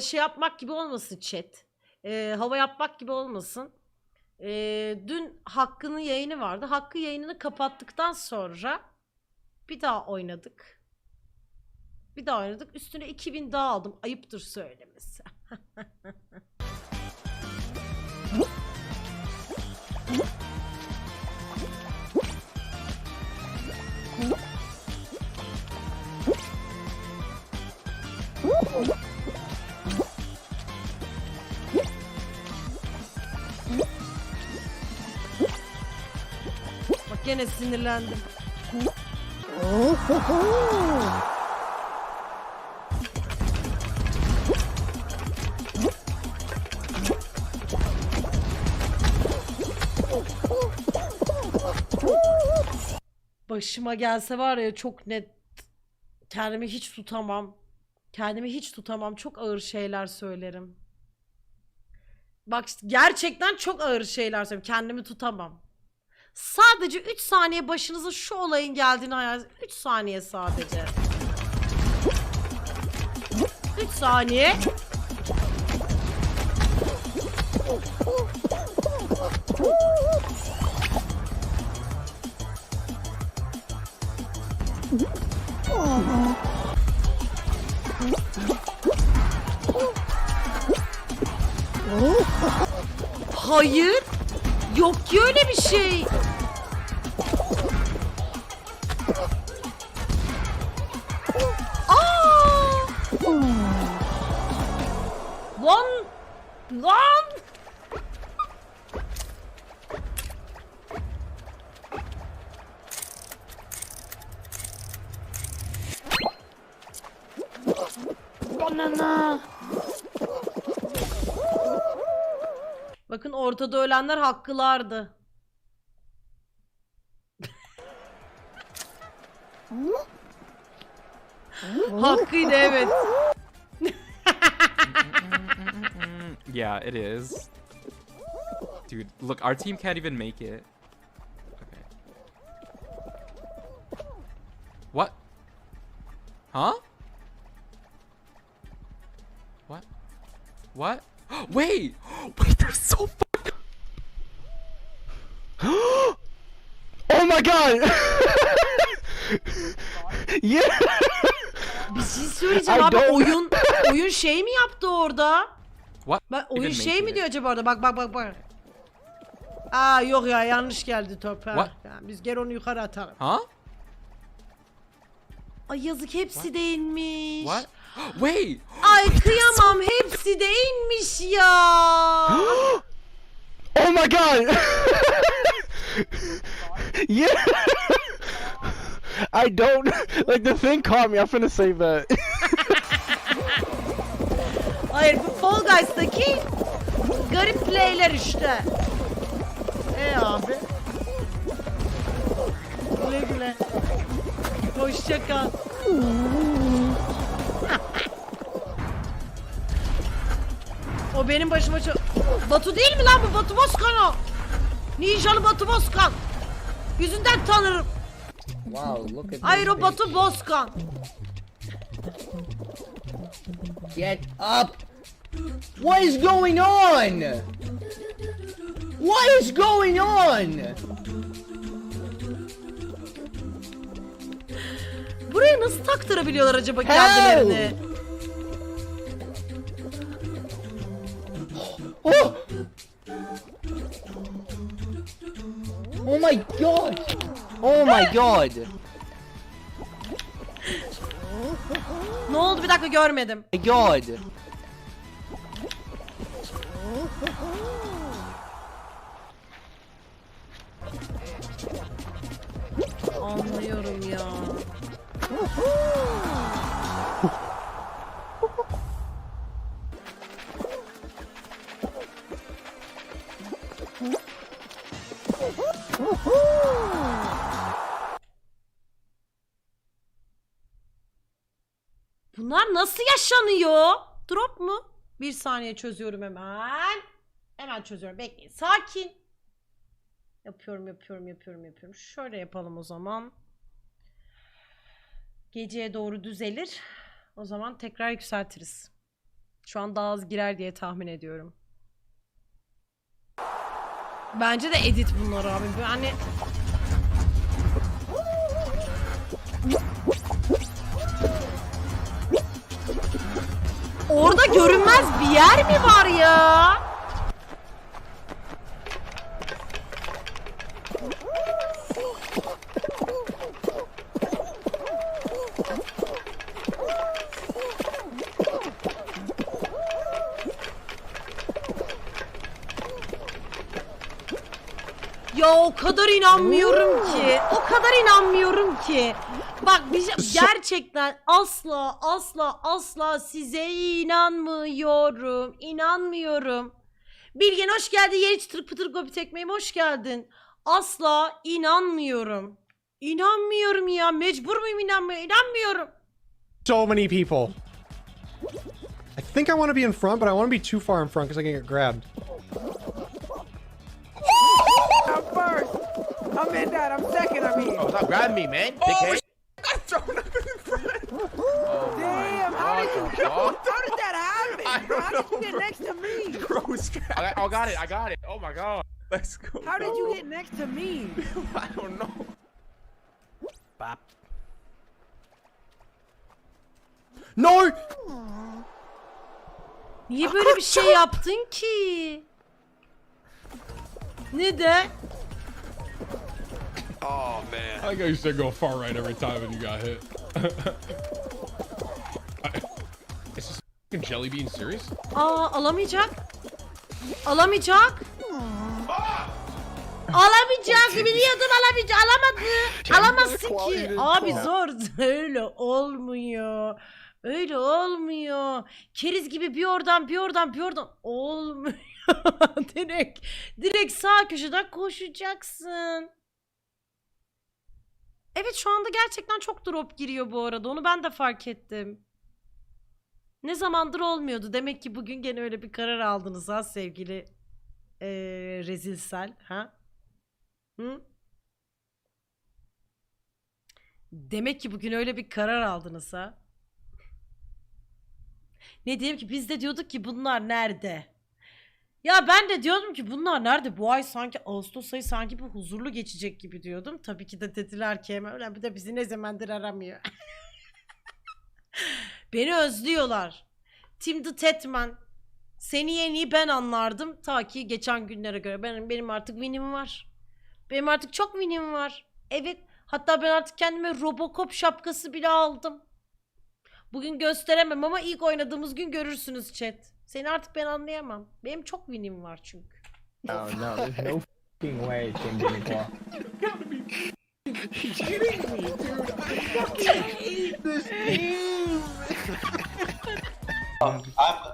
valla şey yapmak gibi olmasın chat. Ee, hava yapmak gibi olmasın. Ee, dün Hakkı'nın yayını vardı. Hakkı yayınını kapattıktan sonra bir daha oynadık. Bir daha oynadık. Üstüne 2000 daha aldım. Ayıptır söylemesi. Bak gene sinirlendim. Başıma gelse var ya çok net kendimi hiç tutamam. Kendimi hiç tutamam. Çok ağır şeyler söylerim. Bak gerçekten çok ağır şeyler söylerim. Kendimi tutamam. Sadece 3 saniye başınıza şu olayın geldiğini hayal 3 saniye sadece. 3 saniye. Hayır. Yok ki öyle bir şey. Banana. Bakın ortada ölenler haklılardı. Hakkıydı evet. Yeah, it is. Dude, look, our team can't even make it. Okay. What? Huh? What? Wait! Wait, they're so fuck. Oh my god! yeah! Bir şey söyleyeceğim I abi don't- oyun oyun şey mi yaptı orada? What? Ben oyun Even şey mi it. diyor acaba orada? Bak bak bak bak. Aa yok ya yanlış geldi top ha. What? Ya, biz gel onu yukarı atalım. Huh? Ay yazık hepsi de inmiş. What? Wait! Ay kıyamam hepsi de inmiş ya. Oh my god! yeah! I don't like the thing caught me. I'm finna save that. Hayır bu Fall Guys'taki garip playler işte. E abi. Güle güle. Hoşça kal. Benim başıma çok... Batu değil mi lan bu? Batu Bozkan o. Ninjalı Batu Bozkan. Yüzünden tanırım. Wow, look at Hayır o Batu Bozkan. Get up! What is going on? What is going on? Buraya nasıl taktırabiliyorlar acaba kendilerini? My god! Ne oldu bir dakika görmedim. My god! Anlıyorum ya. Bunlar nasıl yaşanıyor? Drop mu? Bir saniye çözüyorum hemen. Hemen çözüyorum. Bekleyin. Sakin. Yapıyorum, yapıyorum, yapıyorum, yapıyorum. Şöyle yapalım o zaman. Geceye doğru düzelir. O zaman tekrar yükseltiriz. Şu an daha az girer diye tahmin ediyorum. Bence de edit bunlar abi. Yani Orada görünmez bir yer mi var ya? Ya o kadar inanmıyorum ki. O kadar inanmıyorum ki. Bak bir şey- gerçekten asla asla asla size inanmıyorum. İnanmıyorum. Bilgen hoş geldin. Yeni çıtır pıtır gobi tekmeyim hoş geldin. Asla inanmıyorum. İnanmıyorum ya. Mecbur muyum inanmaya? İnanmıyorum. so many people. I think I want to be in front, but I want to be too far in front because I can get grabbed. I'm first. I'm in that. I'm second. I mean. Oh, stop grabbing me, man. Dickhead. Oh Damn. How did you? God. How did that happen? I don't how did you get bro. next to me? Rose I got, oh, got it. I got it. Oh my god. Let's go. How did you get next to me? I don't know. No! Niye böyle bir şey yaptın ki? Ne de? I like how you said go far right every time and you got hit. Is this fucking jelly bean serious? Aa alamayacak. Alamayacak. Alamayacak. Biliyordum alamayacak. Alamadı. Alamazsın ki. Abi zor. Öyle olmuyor. Öyle olmuyor. Keriz gibi bir oradan bir oradan bir oradan olmuyor. direkt direkt sağ köşeden koşacaksın. Evet şu anda gerçekten çok drop giriyor bu arada. Onu ben de fark ettim. Ne zamandır olmuyordu. Demek ki bugün gene öyle bir karar aldınız ha sevgili eee rezilsel ha? Hı? Demek ki bugün öyle bir karar aldınız ha? Ne diyeyim ki biz de diyorduk ki bunlar nerede? Ya ben de diyordum ki bunlar nerede? Bu ay sanki Ağustos ayı sanki bir huzurlu geçecek gibi diyordum. Tabii ki de dediler ki "Ulan bir de bizi ne zamandır aramıyor. Beni özlüyorlar. Tim the Tatman. Seni en iyi ben anlardım. Ta ki geçen günlere göre. Benim, benim artık winim var. Benim artık çok winim var. Evet. Hatta ben artık kendime Robocop şapkası bile aldım. Bugün gösteremem ama ilk oynadığımız gün görürsünüz chat. Seni artık ben anlayamam. Benim çok winim var çünkü. No, no, there's no fucking way Tim didn't claw. I'm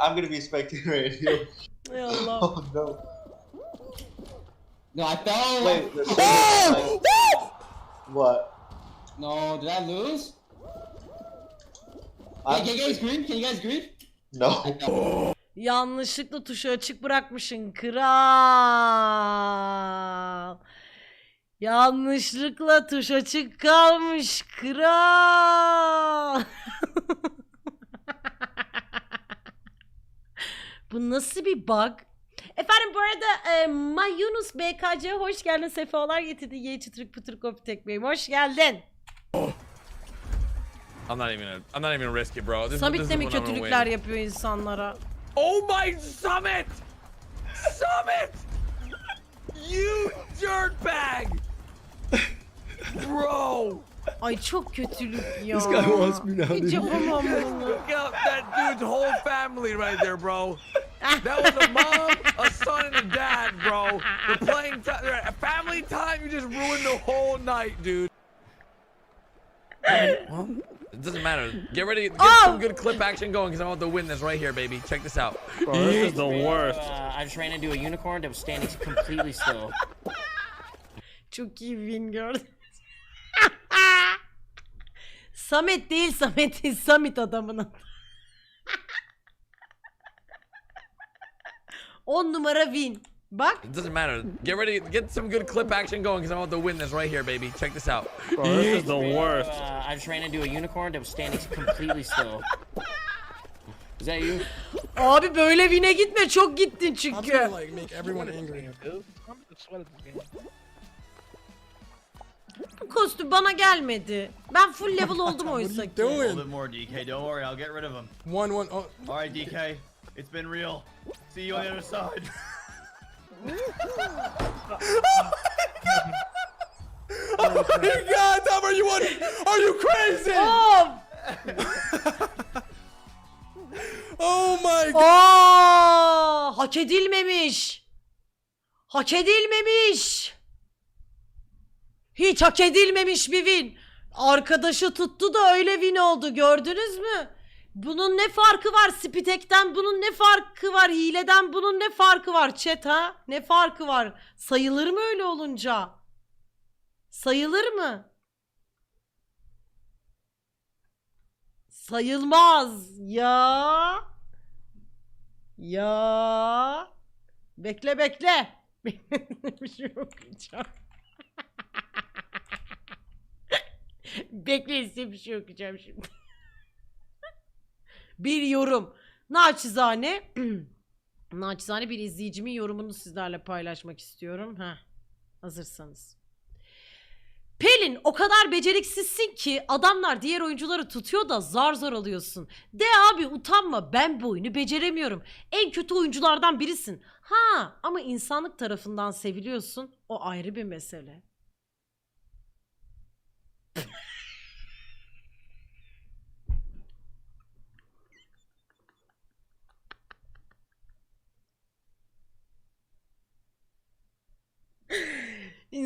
I'm gonna be spectator right here. Allah. Oh no. No, I fell. Wait, there's something like- what? No, did I lose? I'm, Can, you guys green? Can you guys green? no. Yanlışlıkla tuşu açık bırakmışsın kral. Yanlışlıkla tuş açık kalmış kral. Bu nasıl bir bug? Efendim bu arada e, Mayunus BKC hoş geldin. Sefalar getirdi. Ye çıtırık pıtırık kopi tekmeyi. Hoş geldin. I'm not even. Gonna, I'm not even gonna risk it, bro. This, this is mi what I'm gonna kötülükler yapıyor insanlara? Oh my summit! Summit! You dirtbag! Bro! Ay çok kötülük ya. This guy wants me now, Hiç dude. yapamam bunu. Look up that dude's whole family right there, bro. That was a mom, a son, and a dad, bro. They're playing. They're at family time. You just ruined the whole night, dude. Well, it doesn't matter. Get ready. Get Oh! some good clip action going because I want about to win this right here, baby. Check this out. this is the worst. Uh, I just ran into a unicorn that was standing completely still. Çok iyi win gördüm. Samet değil Samet değil Samit adamın adı. 10 numara win. Bak It doesn't matter. Get ready. Get some good clip action going because I'm about to win this right here, baby. Check this out. this is the worst. Uh, I just ran into a unicorn that was standing completely still. Is that you? Abi böyle vine gitme çok gittin çünkü. like make everyone angry. Bu kostüm bana gelmedi. Ben full level oldum oysa ki. Doing more, DK. Don't worry, I'll get rid of him. one one. Oh, All right, DK. It's been real. See you on the other side. oh my God, Tom, are you on? Are you crazy? Of! Oh my God. Aa, hak edilmemiş. Hak edilmemiş. Hiç hak edilmemiş bir win. Arkadaşı tuttu da öyle win oldu gördünüz mü? Bunun ne farkı var Spitek'ten bunun ne farkı var hileden bunun ne farkı var chat ha? Ne farkı var? Sayılır mı öyle olunca? Sayılır mı? Sayılmaz. Ya. Ya. Bekle bekle. bir şey okuyacağım. Bekle bir şey okuyacağım şimdi. Bir yorum. Naçizane. Naçizane bir izleyicimin yorumunu sizlerle paylaşmak istiyorum. Heh. Hazırsanız. Pelin o kadar beceriksizsin ki adamlar diğer oyuncuları tutuyor da zar zor alıyorsun. De abi utanma ben bu oyunu beceremiyorum. En kötü oyunculardan birisin. Ha ama insanlık tarafından seviliyorsun. O ayrı bir mesele.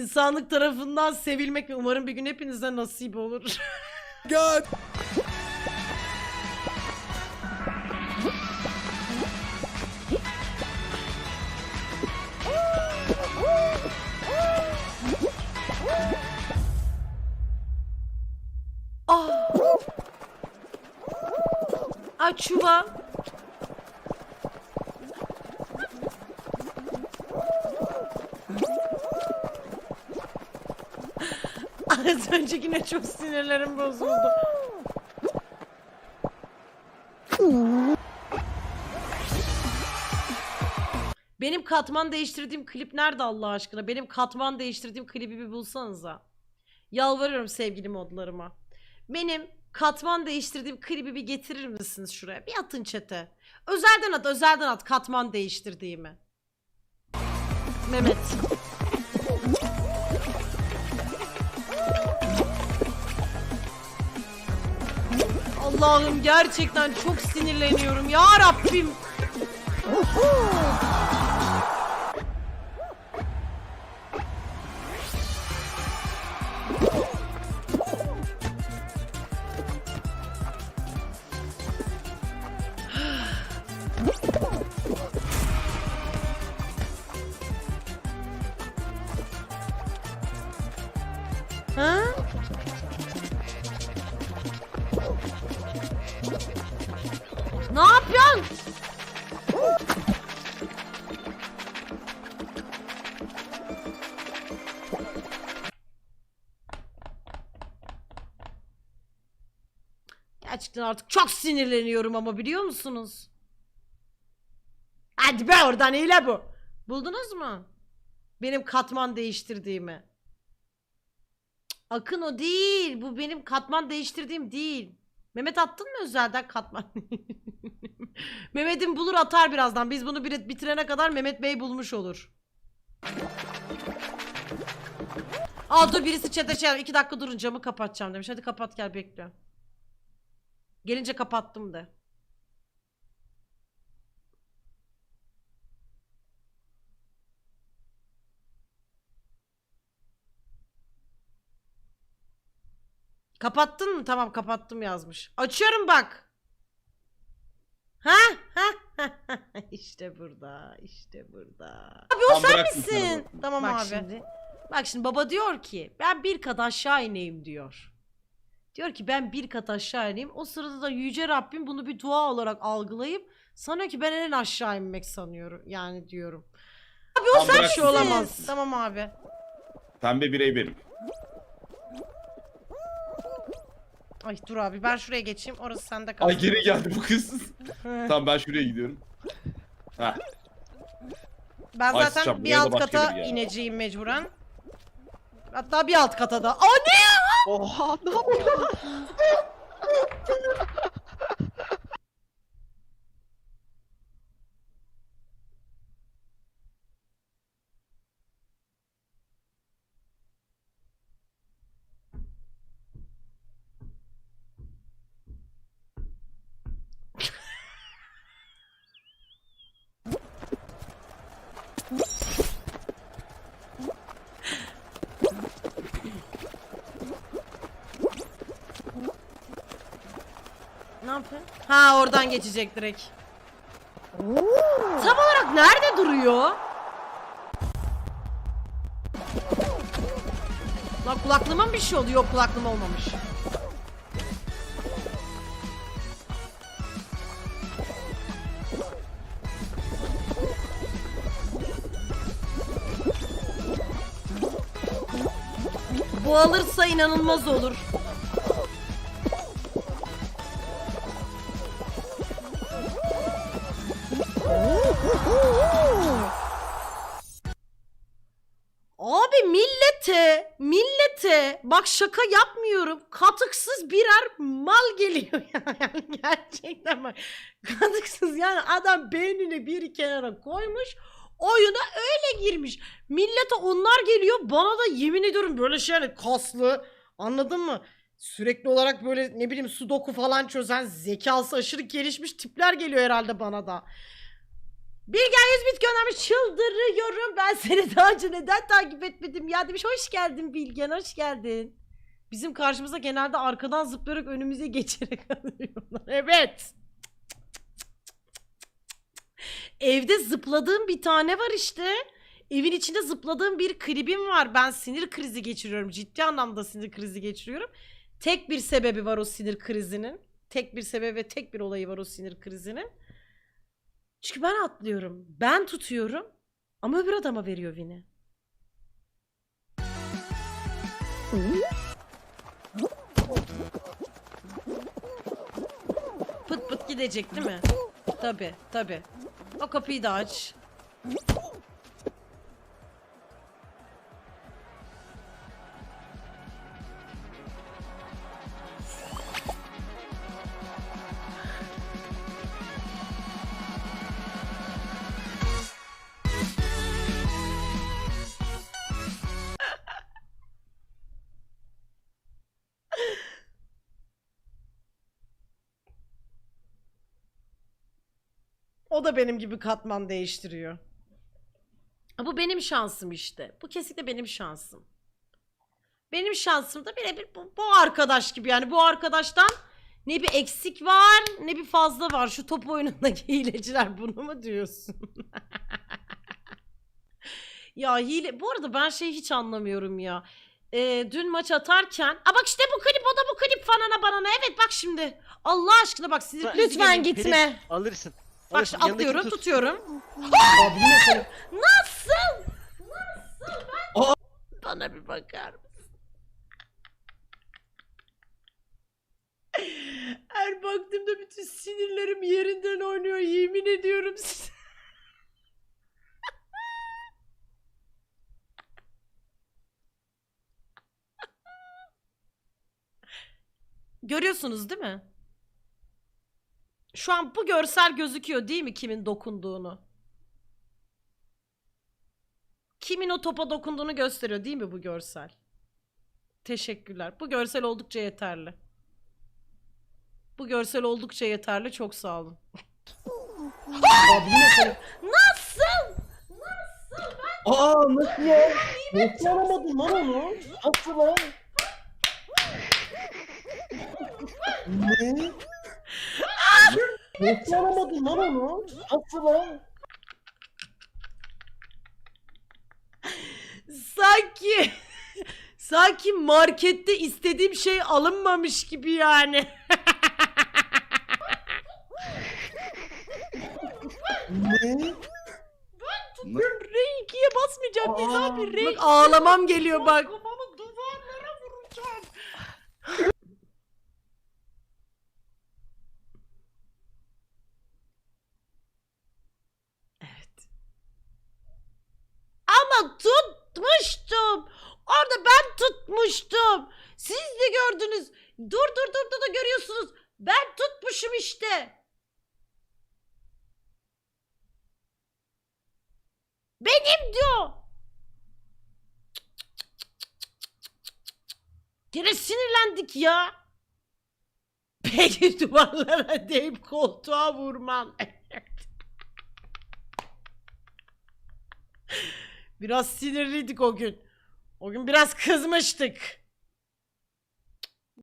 İnsanlık tarafından sevilmek ve umarım bir gün hepinize nasip olur. God. Ah. Az öncekine çok sinirlerim bozuldu. Benim katman değiştirdiğim klip nerede Allah aşkına? Benim katman değiştirdiğim klibi bir bulsanıza. Yalvarıyorum sevgili modlarıma. Benim katman değiştirdiğim klibi bir getirir misiniz şuraya? Bir atın çete. Özelden at, özelden at katman değiştirdiğimi. Mehmet. Allah'ım gerçekten çok sinirleniyorum ya Rabbim. Gerçekten artık çok sinirleniyorum ama biliyor musunuz? Hadi be oradan hile bu. Buldunuz mu? Benim katman değiştirdiğimi. Akın o değil. Bu benim katman değiştirdiğim değil. Mehmet attın mı özelden katman? Mehmet'in bulur atar birazdan. Biz bunu bitirene kadar Mehmet Bey bulmuş olur. Aa dur birisi chat'e şey iki dakika durun camı kapatacağım demiş. Hadi kapat gel bekliyorum. Gelince kapattım de. Kapattın mı? Tamam kapattım yazmış. Açıyorum bak. Ha? Ha? işte burada. işte burada. Abi o sen misin? Tamam Bak abi. şimdi. Bak şimdi baba diyor ki ben bir kat aşağı ineyim diyor. Diyor ki ben bir kat aşağı ineyim. O sırada da Yüce Rabbim bunu bir dua olarak algılayıp sanıyor ki ben en aşağı inmek sanıyorum. Yani diyorum. Abi o sen bir şey olamaz. Tamam abi. Pembe birey benim. Ay dur abi ben şuraya geçeyim. Orası sende kalsın. Ay geri geldi bu kız. tamam ben şuraya gidiyorum. Heh. Ben Ay zaten sıçacağım, bir buraya da alt başka kata biri ineceğim mecburen. Hatta bir alt kata da. Aa ne ya? Oha ne yapıyor? yapıyor? Ha oradan geçecek direkt. Tam olarak nerede duruyor? Lan kulaklığıma mı bir şey oldu? Yok kulaklığım olmamış. Bu alırsa inanılmaz olur. Millete, millete bak şaka yapmıyorum. Katıksız birer mal geliyor yani gerçekten bak. Katıksız yani adam beynini bir kenara koymuş. Oyuna öyle girmiş. Millete onlar geliyor. Bana da yemin ediyorum böyle şey yani kaslı. Anladın mı? Sürekli olarak böyle ne bileyim sudoku falan çözen zekası aşırı gelişmiş tipler geliyor herhalde bana da. Bilgen 100 bit göndermiş çıldırıyorum ben seni daha önce neden takip etmedim ya demiş hoş geldin Bilgen hoş geldin. Bizim karşımıza genelde arkadan zıplayarak önümüze geçerek alıyorlar evet. Evde zıpladığım bir tane var işte. Evin içinde zıpladığım bir klibim var. Ben sinir krizi geçiriyorum. Ciddi anlamda sinir krizi geçiriyorum. Tek bir sebebi var o sinir krizinin. Tek bir sebebi ve tek bir olayı var o sinir krizinin. Çünkü ben atlıyorum. Ben tutuyorum. Ama öbür adama veriyor Vini. Pıt pıt gidecek değil mi? Tabi tabi. O kapıyı da aç. Benim gibi katman değiştiriyor. Bu benim şansım işte. Bu kesinlikle benim şansım. Benim şansım da birebir bu, bu arkadaş gibi yani bu arkadaştan ne bir eksik var ne bir fazla var. Şu top oyunundaki hileciler bunu mu diyorsun? ya hile bu arada ben şeyi hiç anlamıyorum ya. Ee, dün maç atarken Aa bak işte bu klip o da bu klip fanana banana evet bak şimdi Allah aşkına bak sinir krizi Lütfen gitme. Pelin, Alırsın. Bak Yanındaki atlıyorum tut. tutuyorum. Abi yine sana- Nasıl? Nasıl? Ben... Bana bir bakar mısın? Her baktığımda bütün sinirlerim yerinden oynuyor yemin ediyorum size. Görüyorsunuz değil mi? Şu an bu görsel gözüküyor değil mi kimin dokunduğunu? Kimin o topa dokunduğunu gösteriyor değil mi bu görsel? Teşekkürler. Bu görsel oldukça yeterli. Bu görsel oldukça yeterli. Çok sağ olun. Nasıl? Nasıl? Ben Aa nasıl ya? Nasıl alamadın lan onu? Nasıl lan? ne? Nasıl alamadın lan onu? Nasıl lan? sanki sanki markette istediğim şey alınmamış gibi yani. Ne? R2'ye basmayacağım Aa, abi. R... Bak ağlamam geliyor bak. Kafamı duvarlara vuracağım. Tutmuştum. Orada ben tutmuştum. Siz de gördünüz. Dur dur dur da görüyorsunuz. Ben tutmuşum işte. Benim diyor. Gene sinirlendik ya. Peki duvarlara deyip koltuğa vurman. Biraz sinirliydik o gün. O gün biraz kızmıştık.